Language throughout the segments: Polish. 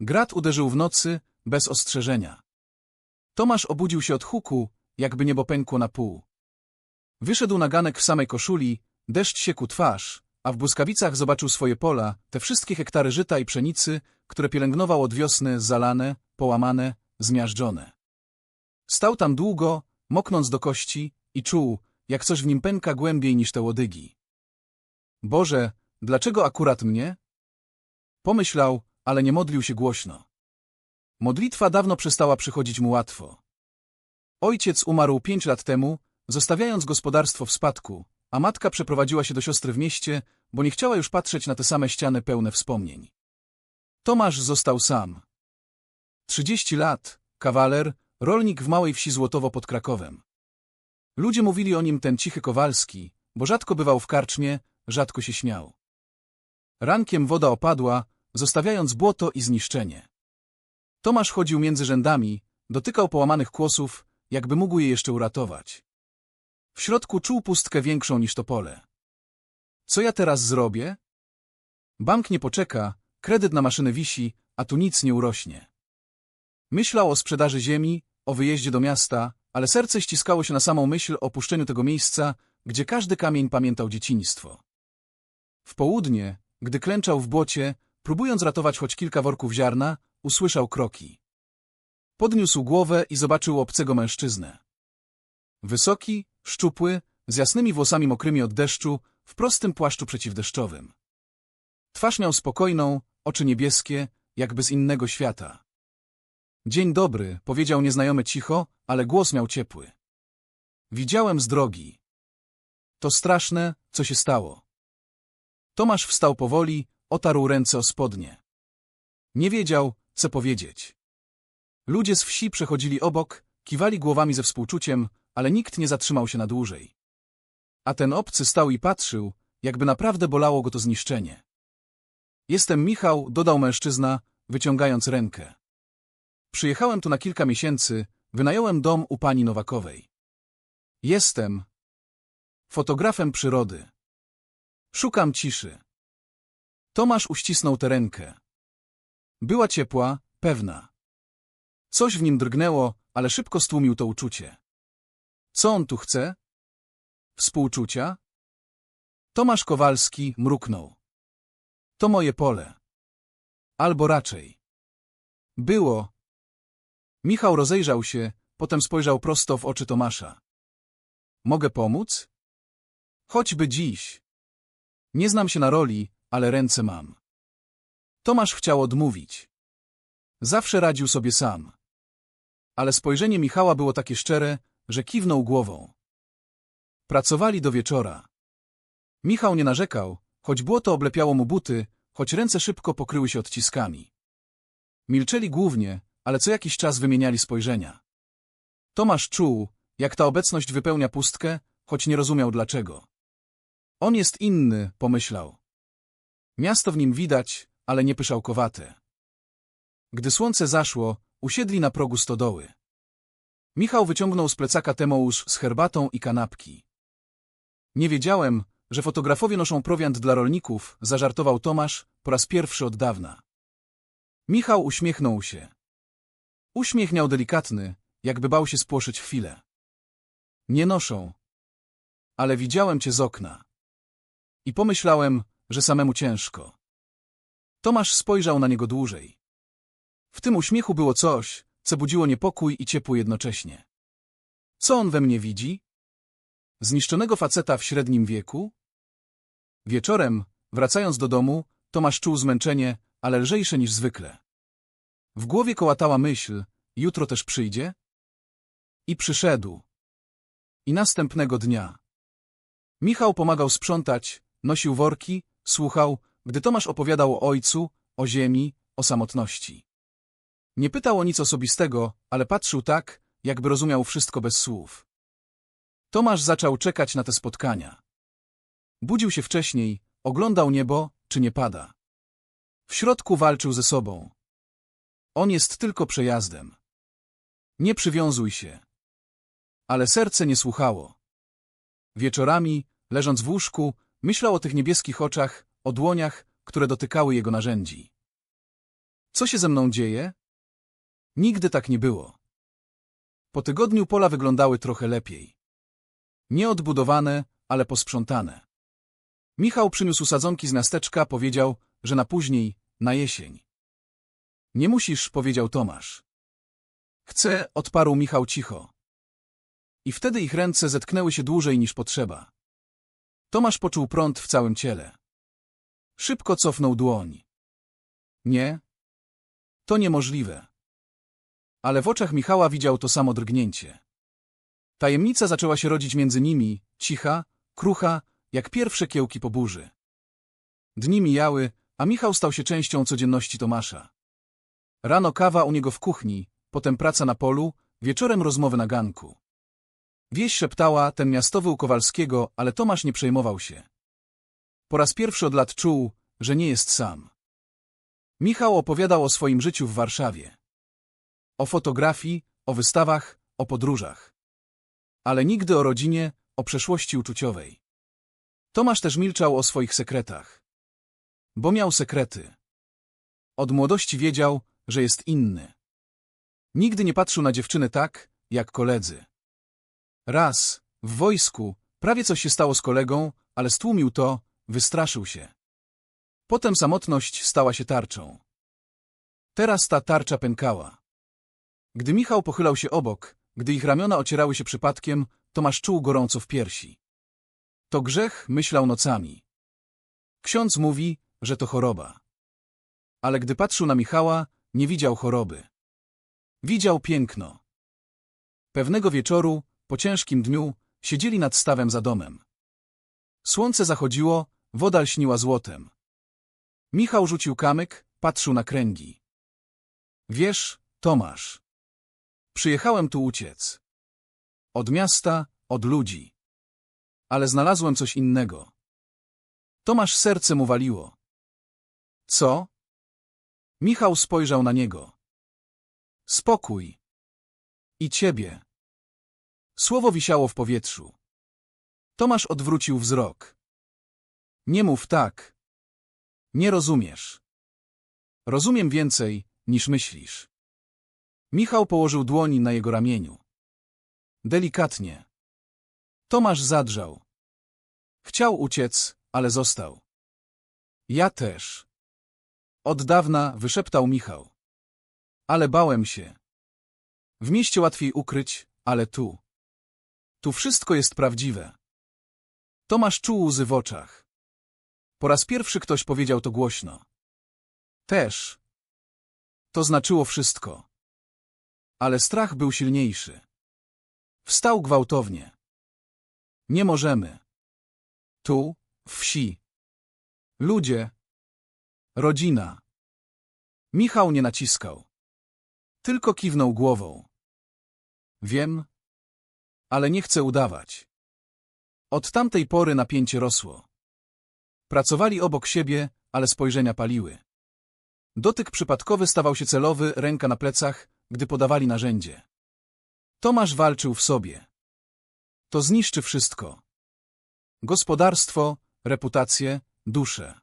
Grat uderzył w nocy, bez ostrzeżenia. Tomasz obudził się od huku, jakby niebo pękło na pół. Wyszedł na ganek w samej koszuli, deszcz siekł twarz, a w błyskawicach zobaczył swoje pola, te wszystkie hektary żyta i pszenicy, które pielęgnował od wiosny zalane, połamane, zmiażdżone. Stał tam długo, moknąc do kości i czuł, jak coś w nim pęka głębiej niż te łodygi. Boże, dlaczego akurat mnie? Pomyślał, ale nie modlił się głośno. Modlitwa dawno przestała przychodzić mu łatwo. Ojciec umarł pięć lat temu, zostawiając gospodarstwo w spadku, a matka przeprowadziła się do siostry w mieście, bo nie chciała już patrzeć na te same ściany pełne wspomnień. Tomasz został sam. Trzydzieści lat, kawaler, rolnik w małej wsi Złotowo pod Krakowem. Ludzie mówili o nim ten cichy Kowalski, bo rzadko bywał w karczmie, rzadko się śmiał. Rankiem woda opadła, zostawiając błoto i zniszczenie. Tomasz chodził między rzędami, dotykał połamanych kłosów, jakby mógł je jeszcze uratować. W środku czuł pustkę większą niż to pole. Co ja teraz zrobię? Bank nie poczeka, kredyt na maszynę wisi, a tu nic nie urośnie. Myślał o sprzedaży ziemi, o wyjeździe do miasta, ale serce ściskało się na samą myśl o opuszczeniu tego miejsca, gdzie każdy kamień pamiętał dzieciństwo. W południe, gdy klęczał w błocie, próbując ratować choć kilka worków ziarna, usłyszał kroki. Podniósł głowę i zobaczył obcego mężczyznę. Wysoki, szczupły, z jasnymi włosami mokrymi od deszczu, w prostym płaszczu przeciwdeszczowym. Twarz miał spokojną, oczy niebieskie, jakby z innego świata. Dzień dobry, powiedział nieznajomy cicho, ale głos miał ciepły. Widziałem z drogi. To straszne, co się stało. Tomasz wstał powoli, otarł ręce o spodnie. Nie wiedział, co powiedzieć. Ludzie z wsi przechodzili obok, kiwali głowami ze współczuciem, ale nikt nie zatrzymał się na dłużej. A ten obcy stał i patrzył, jakby naprawdę bolało go to zniszczenie. Jestem Michał, dodał mężczyzna, wyciągając rękę. Przyjechałem tu na kilka miesięcy, wynająłem dom u pani Nowakowej. Jestem fotografem przyrody. Szukam ciszy. Tomasz uścisnął tę rękę. Była ciepła, pewna. Coś w nim drgnęło, ale szybko stłumił to uczucie. Co on tu chce? Współczucia? Tomasz Kowalski mruknął. To moje pole. Albo raczej. Było. Michał rozejrzał się, potem spojrzał prosto w oczy Tomasza. Mogę pomóc? Choćby dziś. Nie znam się na roli, ale ręce mam. Tomasz chciał odmówić. Zawsze radził sobie sam. Ale spojrzenie Michała było takie szczere, że kiwnął głową. Pracowali do wieczora. Michał nie narzekał, choć błoto oblepiało mu buty, choć ręce szybko pokryły się odciskami. Milczeli głównie, ale co jakiś czas wymieniali spojrzenia. Tomasz czuł, jak ta obecność wypełnia pustkę, choć nie rozumiał dlaczego. On jest inny, pomyślał. Miasto w nim widać, ale nie pyszałkowate. Gdy słońce zaszło, usiedli na progu stodoły. Michał wyciągnął z plecaka temousz z herbatą i kanapki. Nie wiedziałem, że fotografowie noszą prowiant dla rolników, zażartował Tomasz po raz pierwszy od dawna. Michał uśmiechnął się. Uśmiech miał delikatny, jakby bał się spłoszyć chwilę. Nie noszą. Ale widziałem cię z okna. I pomyślałem, że samemu ciężko. Tomasz spojrzał na niego dłużej. W tym uśmiechu było coś, co budziło niepokój i ciepło jednocześnie. Co on we mnie widzi? Zniszczonego faceta w średnim wieku? Wieczorem, wracając do domu, Tomasz czuł zmęczenie, ale lżejsze niż zwykle. W głowie kołatała myśl, jutro też przyjdzie? I przyszedł. I następnego dnia. Michał pomagał sprzątać, nosił worki, słuchał, gdy Tomasz opowiadał o ojcu, o ziemi, o samotności. Nie pytał o nic osobistego, ale patrzył tak, jakby rozumiał wszystko bez słów. Tomasz zaczął czekać na te spotkania. Budził się wcześniej, oglądał niebo, czy nie pada. W środku walczył ze sobą. On jest tylko przejazdem. Nie przywiązuj się. Ale serce nie słuchało. Wieczorami, leżąc w łóżku, myślał o tych niebieskich oczach, o dłoniach, które dotykały jego narzędzi. Co się ze mną dzieje? Nigdy tak nie było. Po tygodniu pola wyglądały trochę lepiej. Nieodbudowane, ale posprzątane. Michał przyniósł sadzonki z miasteczka, powiedział, że na później, na jesień. Nie musisz, powiedział Tomasz. Chcę, odparł Michał cicho. I wtedy ich ręce zetknęły się dłużej niż potrzeba. Tomasz poczuł prąd w całym ciele. Szybko cofnął dłoń. Nie? To niemożliwe. Ale w oczach Michała widział to samo drgnięcie. Tajemnica zaczęła się rodzić między nimi, cicha, krucha, jak pierwsze kiełki po burzy. Dni mijały, a Michał stał się częścią codzienności Tomasza. Rano kawa u niego w kuchni, potem praca na polu, wieczorem rozmowy na ganku. Wieś szeptała, ten miastowy u Kowalskiego, ale Tomasz nie przejmował się. Po raz pierwszy od lat czuł, że nie jest sam. Michał opowiadał o swoim życiu w Warszawie. O fotografii, o wystawach, o podróżach. Ale nigdy o rodzinie, o przeszłości uczuciowej. Tomasz też milczał o swoich sekretach. Bo miał sekrety. Od młodości wiedział, że jest inny. Nigdy nie patrzył na dziewczyny tak, jak koledzy. Raz, w wojsku, prawie coś się stało z kolegą, ale stłumił to, wystraszył się. Potem samotność stała się tarczą. Teraz ta tarcza pękała. Gdy Michał pochylał się obok, gdy ich ramiona ocierały się przypadkiem, Tomasz czuł gorąco w piersi. To grzech, myślał nocami. Ksiądz mówi, że to choroba. Ale gdy patrzył na Michała, nie widział choroby. Widział piękno. Pewnego wieczoru, po ciężkim dniu, siedzieli nad stawem za domem. Słońce zachodziło, woda lśniła złotem. Michał rzucił kamyk, patrzył na kręgi. Wiesz, Tomasz, przyjechałem tu uciec. Od miasta, od ludzi. Ale znalazłem coś innego. Tomasz serce mu waliło. Co? Michał spojrzał na niego. Spokój. I ciebie. Słowo wisiało w powietrzu. Tomasz odwrócił wzrok. Nie mów tak. Nie rozumiesz. Rozumiem więcej, niż myślisz. Michał położył dłoni na jego ramieniu. Delikatnie. Tomasz zadrżał. Chciał uciec, ale został. Ja też. Od dawna wyszeptał Michał. Ale bałem się. W mieście łatwiej ukryć, ale tu. Tu wszystko jest prawdziwe. Tomasz czuł łzy w oczach. Po raz pierwszy ktoś powiedział to głośno. Też. To znaczyło wszystko. Ale strach był silniejszy. Wstał gwałtownie. Nie możemy. Tu, wsi. Ludzie. Rodzina. Michał nie naciskał. Tylko kiwnął głową. Wiem, ale nie chcę udawać. Od tamtej pory napięcie rosło. Pracowali obok siebie, ale spojrzenia paliły. Dotyk przypadkowy stawał się celowy, ręka na plecach, gdy podawali narzędzie. Tomasz walczył w sobie. To zniszczy wszystko. Gospodarstwo, reputację, duszę.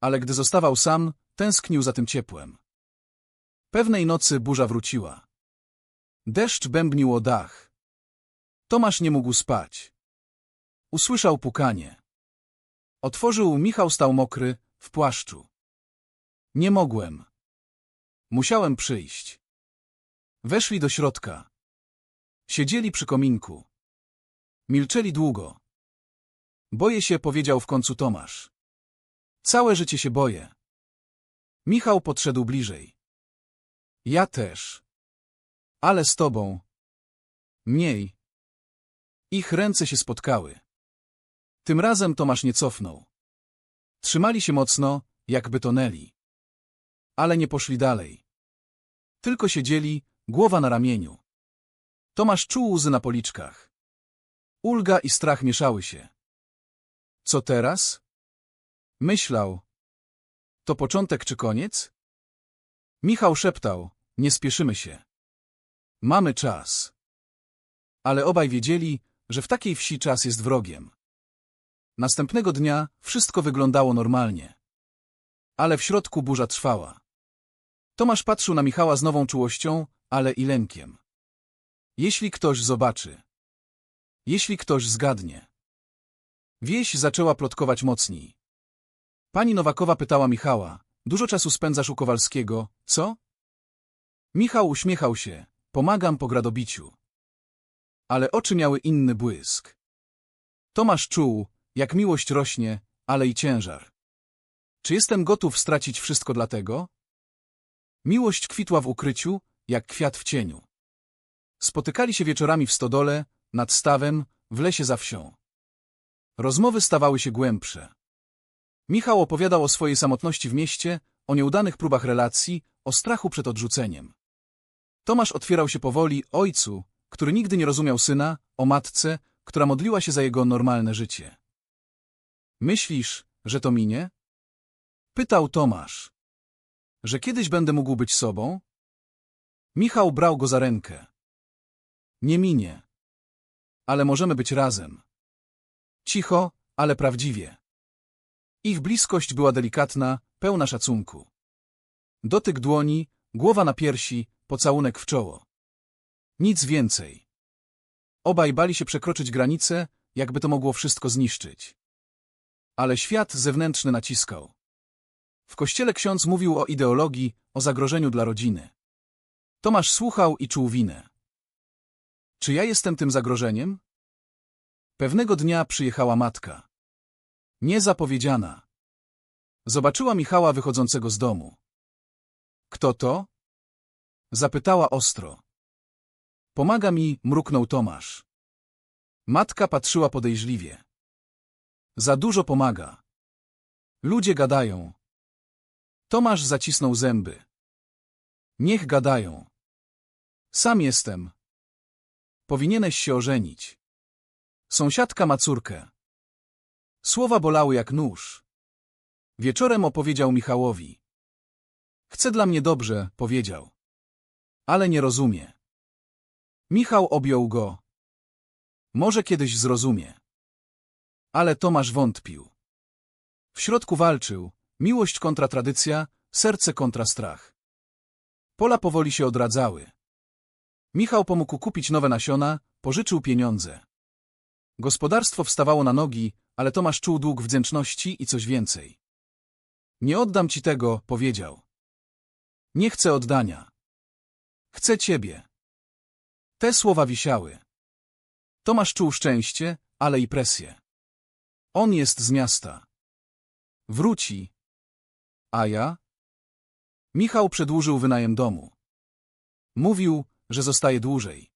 Ale gdy zostawał sam, tęsknił za tym ciepłem. Pewnej nocy burza wróciła. Deszcz bębnił o dach. Tomasz nie mógł spać. Usłyszał pukanie. Otworzył, Michał stał mokry, w płaszczu. Nie mogłem. Musiałem przyjść. Weszli do środka. Siedzieli przy kominku. Milczeli długo. Boję się, powiedział w końcu Tomasz. Całe życie się boję. Michał podszedł bliżej. Ja też. Ale z tobą. Mniej. Ich ręce się spotkały. Tym razem Tomasz nie cofnął. Trzymali się mocno, jakby tonęli. Ale nie poszli dalej. Tylko siedzieli, głowa na ramieniu. Tomasz czuł łzy na policzkach. Ulga i strach mieszały się. Co teraz? Myślał. To początek czy koniec? Michał szeptał, nie spieszymy się. Mamy czas. Ale obaj wiedzieli, że w takiej wsi czas jest wrogiem. Następnego dnia wszystko wyglądało normalnie. Ale w środku burza trwała. Tomasz patrzył na Michała z nową czułością, ale i lękiem. Jeśli ktoś zobaczy. Jeśli ktoś zgadnie. Wieś zaczęła plotkować mocniej. Pani Nowakowa pytała Michała, dużo czasu spędzasz u Kowalskiego, co? Michał uśmiechał się, pomagam po gradobiciu. Ale oczy miały inny błysk. Tomasz czuł, jak miłość rośnie, ale i ciężar. Czy jestem gotów stracić wszystko dlatego? Miłość kwitła w ukryciu, jak kwiat w cieniu. Spotykali się wieczorami w stodole, nad stawem, w lesie za wsią. Rozmowy stawały się głębsze. Michał opowiadał o swojej samotności w mieście, o nieudanych próbach relacji, o strachu przed odrzuceniem. Tomasz otwierał się powoli ojcu, który nigdy nie rozumiał syna, o matce, która modliła się za jego normalne życie. Myślisz, że to minie? Pytał Tomasz. Że kiedyś będę mógł być sobą? Michał brał go za rękę. Nie minie. Ale możemy być razem. Cicho, ale prawdziwie. Ich bliskość była delikatna, pełna szacunku. Dotyk dłoni, głowa na piersi, pocałunek w czoło. Nic więcej. Obaj bali się przekroczyć granicę, jakby to mogło wszystko zniszczyć. Ale świat zewnętrzny naciskał. W kościele ksiądz mówił o ideologii, o zagrożeniu dla rodziny. Tomasz słuchał i czuł winę. Czy ja jestem tym zagrożeniem? Pewnego dnia przyjechała matka. Niezapowiedziana. Zobaczyła Michała wychodzącego z domu. Kto to? Zapytała ostro. Pomaga mi, mruknął Tomasz. Matka patrzyła podejrzliwie. Za dużo pomaga. Ludzie gadają. Tomasz zacisnął zęby. Niech gadają. Sam jestem. Powinieneś się ożenić. Sąsiadka ma córkę. Słowa bolały jak nóż. Wieczorem opowiedział Michałowi. Chce dla mnie dobrze, powiedział. Ale nie rozumie. Michał objął go. Może kiedyś zrozumie. Ale Tomasz wątpił. W środku walczył, miłość kontra tradycja, serce kontra strach. Pola powoli się odradzały. Michał pomógł kupić nowe nasiona, pożyczył pieniądze. Gospodarstwo wstawało na nogi, ale Tomasz czuł dług wdzięczności i coś więcej. Nie oddam ci tego, powiedział. Nie chcę oddania. Chcę ciebie. Te słowa wisiały. Tomasz czuł szczęście, ale i presję. On jest z miasta. Wróci. A ja? Michał przedłużył wynajem domu. Mówił, że zostaje dłużej.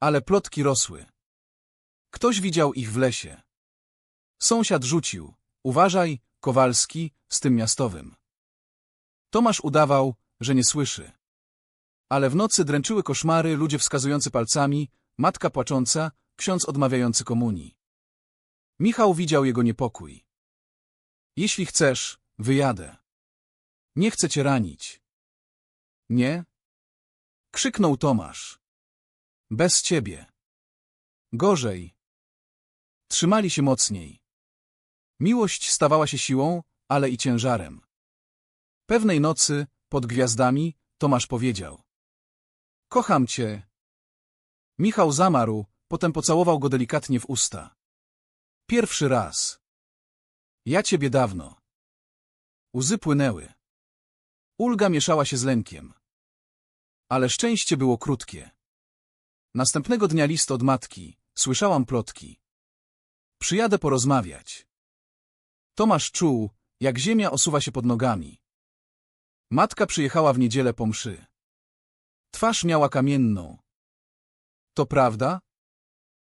Ale plotki rosły. Ktoś widział ich w lesie. Sąsiad rzucił. Uważaj, Kowalski, z tym miastowym. Tomasz udawał, że nie słyszy. Ale w nocy dręczyły koszmary, ludzie wskazujący palcami, matka płacząca, ksiądz odmawiający komunii. Michał widział jego niepokój. Jeśli chcesz, wyjadę. Nie chcę cię ranić. Nie? Krzyknął Tomasz. Bez ciebie. Gorzej. Trzymali się mocniej. Miłość stawała się siłą, ale i ciężarem. Pewnej nocy, pod gwiazdami, Tomasz powiedział. Kocham cię. Michał zamarł, potem pocałował go delikatnie w usta. Pierwszy raz. Ja ciebie dawno. Łzy płynęły. Ulga mieszała się z lękiem. Ale szczęście było krótkie. Następnego dnia list od matki. Słyszałam plotki. Przyjadę porozmawiać. Tomasz czuł, jak ziemia osuwa się pod nogami. Matka przyjechała w niedzielę po mszy. Twarz miała kamienną. To prawda?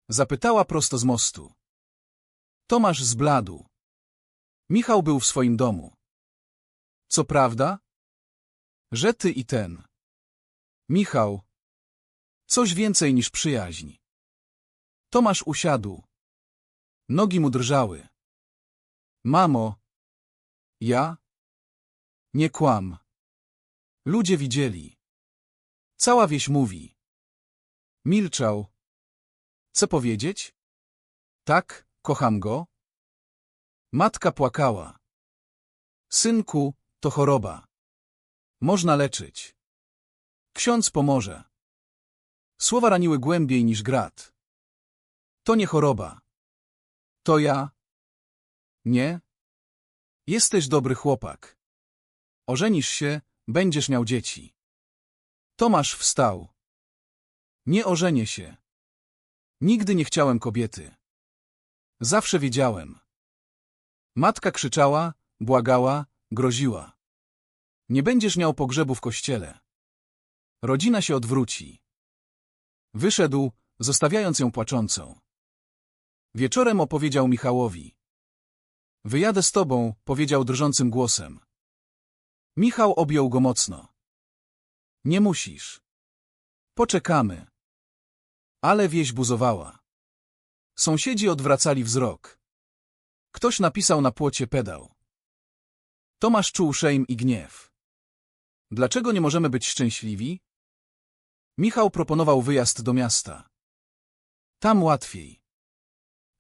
Zapytała prosto z mostu. Tomasz zbladł. Michał był w swoim domu. Co prawda? Że ty i ten. Michał. Coś więcej niż przyjaźń. Tomasz usiadł. Nogi mu drżały. Mamo. Ja? Nie kłam. Ludzie widzieli. Cała wieś mówi. Milczał. Co powiedzieć? Tak, kocham go. Matka płakała. Synku, to choroba. Można leczyć. Ksiądz pomoże. Słowa raniły głębiej niż grat. To nie choroba. To ja. Nie? Jesteś dobry chłopak. Ożenisz się, będziesz miał dzieci. Tomasz wstał. Nie ożenię się. Nigdy nie chciałem kobiety. Zawsze wiedziałem. Matka krzyczała, błagała, groziła. Nie będziesz miał pogrzebu w kościele. Rodzina się odwróci. Wyszedł, zostawiając ją płaczącą. Wieczorem opowiedział Michałowi. Wyjadę z tobą, powiedział drżącym głosem. Michał objął go mocno. Nie musisz. Poczekamy. Ale wieś buzowała. Sąsiedzi odwracali wzrok. Ktoś napisał na płocie pedał. Tomasz czuł szejm i gniew. Dlaczego nie możemy być szczęśliwi? Michał proponował wyjazd do miasta. Tam łatwiej.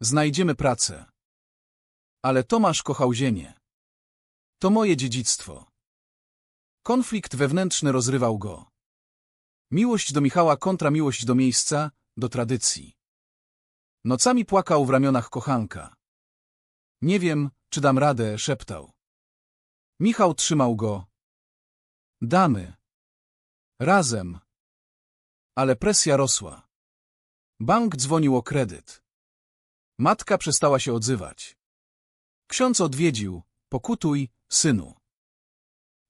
Znajdziemy pracę. Ale Tomasz kochał ziemię. To moje dziedzictwo. Konflikt wewnętrzny rozrywał go. Miłość do Michała kontra miłość do miejsca, do tradycji. Nocami płakał w ramionach kochanka. Nie wiem, czy dam radę, szeptał. Michał trzymał go. Damy. Razem. Ale presja rosła. Bank dzwonił o kredyt. Matka przestała się odzywać. Ksiądz odwiedził. Pokutuj, synu.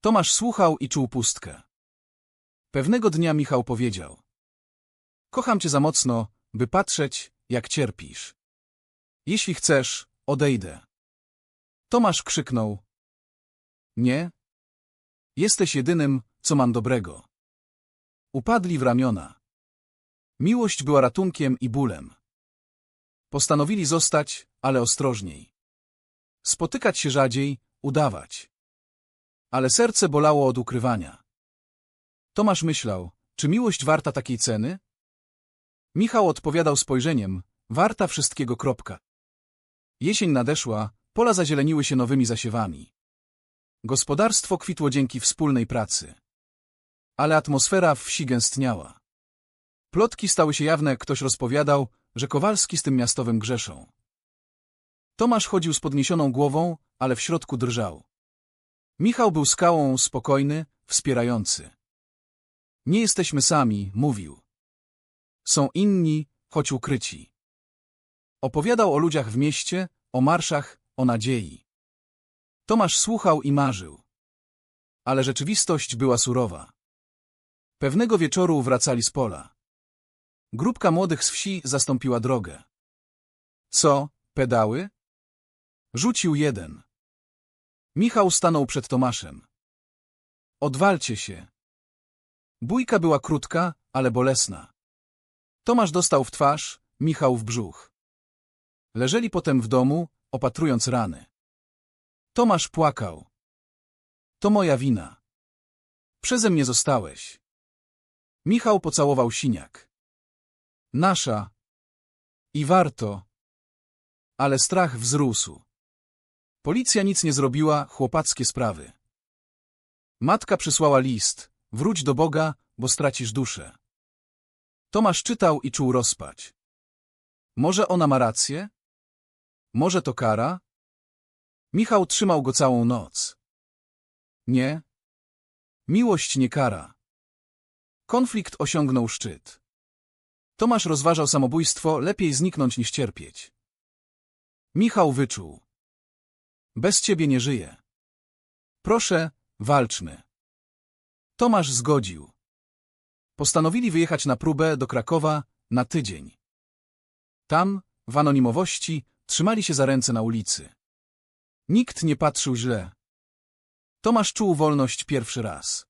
Tomasz słuchał i czuł pustkę. Pewnego dnia Michał powiedział. Kocham cię za mocno, by patrzeć, jak cierpisz. Jeśli chcesz, odejdę. Tomasz krzyknął. Nie? Jesteś jedynym, co mam dobrego. Upadli w ramiona. Miłość była ratunkiem i bólem. Postanowili zostać, ale ostrożniej. Spotykać się rzadziej, udawać. Ale serce bolało od ukrywania. Tomasz myślał, czy miłość warta takiej ceny? Michał odpowiadał spojrzeniem, warta wszystkiego kropka. Jesień nadeszła, pola zazieleniły się nowymi zasiewami. Gospodarstwo kwitło dzięki wspólnej pracy. Ale atmosfera w wsi gęstniała. Plotki stały się jawne, ktoś rozpowiadał, że Kowalski z tym miastowym grzeszą. Tomasz chodził z podniesioną głową, ale w środku drżał. Michał był skałą, spokojny, wspierający. Nie jesteśmy sami, mówił. Są inni, choć ukryci. Opowiadał o ludziach w mieście, o marszach, o nadziei. Tomasz słuchał i marzył. Ale rzeczywistość była surowa. Pewnego wieczoru wracali z pola. Grupka młodych z wsi zastąpiła drogę. Co, pedały? Rzucił jeden. Michał stanął przed Tomaszem. Odwalcie się. Bójka była krótka, ale bolesna. Tomasz dostał w twarz, Michał w brzuch. Leżeli potem w domu, opatrując rany. Tomasz płakał. To moja wina. Przeze mnie zostałeś. Michał pocałował siniak. Nasza. I warto. Ale strach wzrósł. Policja nic nie zrobiła, chłopackie sprawy. Matka przysłała list. Wróć do Boga, bo stracisz duszę. Tomasz czytał i czuł rozpać. Może ona ma rację? Może to kara? Michał trzymał go całą noc. Nie. Miłość nie kara. Konflikt osiągnął szczyt. Tomasz rozważał samobójstwo, lepiej zniknąć niż cierpieć. Michał wyczuł. Bez ciebie nie żyję. Proszę, walczmy. Tomasz zgodził. Postanowili wyjechać na próbę do Krakowa na tydzień. Tam, w anonimowości, trzymali się za ręce na ulicy. Nikt nie patrzył źle. Tomasz czuł wolność pierwszy raz.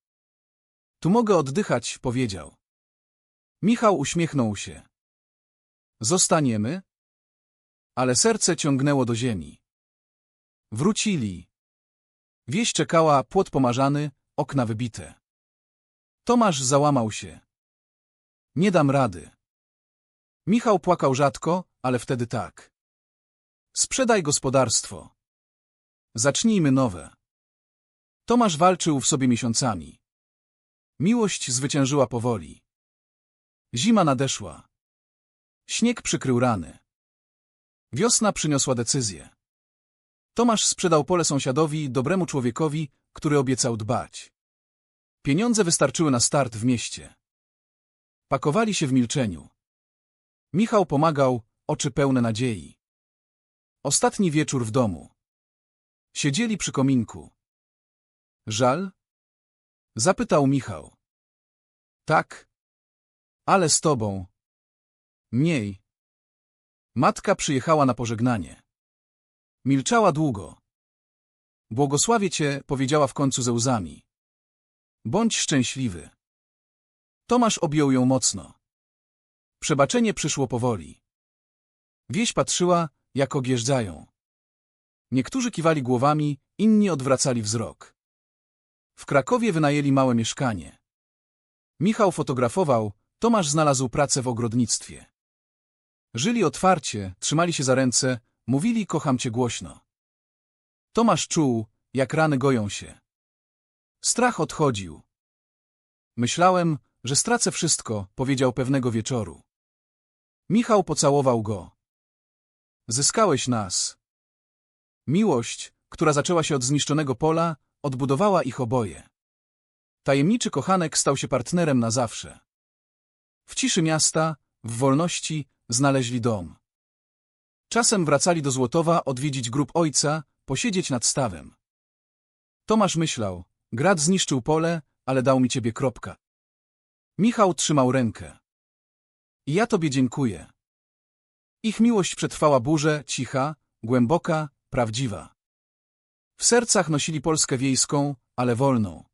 Tu mogę oddychać, powiedział. Michał uśmiechnął się. Zostaniemy? Ale serce ciągnęło do ziemi. Wrócili. Wieś czekała, płot pomarzany, okna wybite. Tomasz załamał się. Nie dam rady. Michał płakał rzadko, ale wtedy tak. Sprzedaj gospodarstwo. Zacznijmy nowe. Tomasz walczył w sobie miesiącami. Miłość zwyciężyła powoli. Zima nadeszła. Śnieg przykrył rany. Wiosna przyniosła decyzję. Tomasz sprzedał pole sąsiadowi, dobremu człowiekowi, który obiecał dbać. Pieniądze wystarczyły na start w mieście. Pakowali się w milczeniu. Michał pomagał, oczy pełne nadziei. Ostatni wieczór w domu. Siedzieli przy kominku. Żal? Zapytał Michał. Tak. Ale z tobą. Mniej. Matka przyjechała na pożegnanie. Milczała długo. Błogosławię cię, powiedziała w końcu ze łzami. Bądź szczęśliwy. Tomasz objął ją mocno. Przebaczenie przyszło powoli. Wieś patrzyła, jak ogjeżdżają. Niektórzy kiwali głowami, inni odwracali wzrok. W Krakowie wynajęli małe mieszkanie. Michał fotografował, Tomasz znalazł pracę w ogrodnictwie. Żyli otwarcie, trzymali się za ręce, mówili kocham cię głośno. Tomasz czuł, jak rany goją się. Strach odchodził. Myślałem, że stracę wszystko, powiedział pewnego wieczoru. Michał pocałował go. Zyskałeś nas. Miłość, która zaczęła się od zniszczonego pola, odbudowała ich oboje. Tajemniczy kochanek stał się partnerem na zawsze. W ciszy miasta, w wolności, znaleźli dom. Czasem wracali do Złotowa odwiedzić grób ojca, posiedzieć nad stawem. Tomasz myślał, grad zniszczył pole, ale dał mi ciebie kropka. Michał trzymał rękę. I ja tobie dziękuję. Ich miłość przetrwała burzę, cicha, głęboka, prawdziwa. W sercach nosili Polskę wiejską, ale wolną.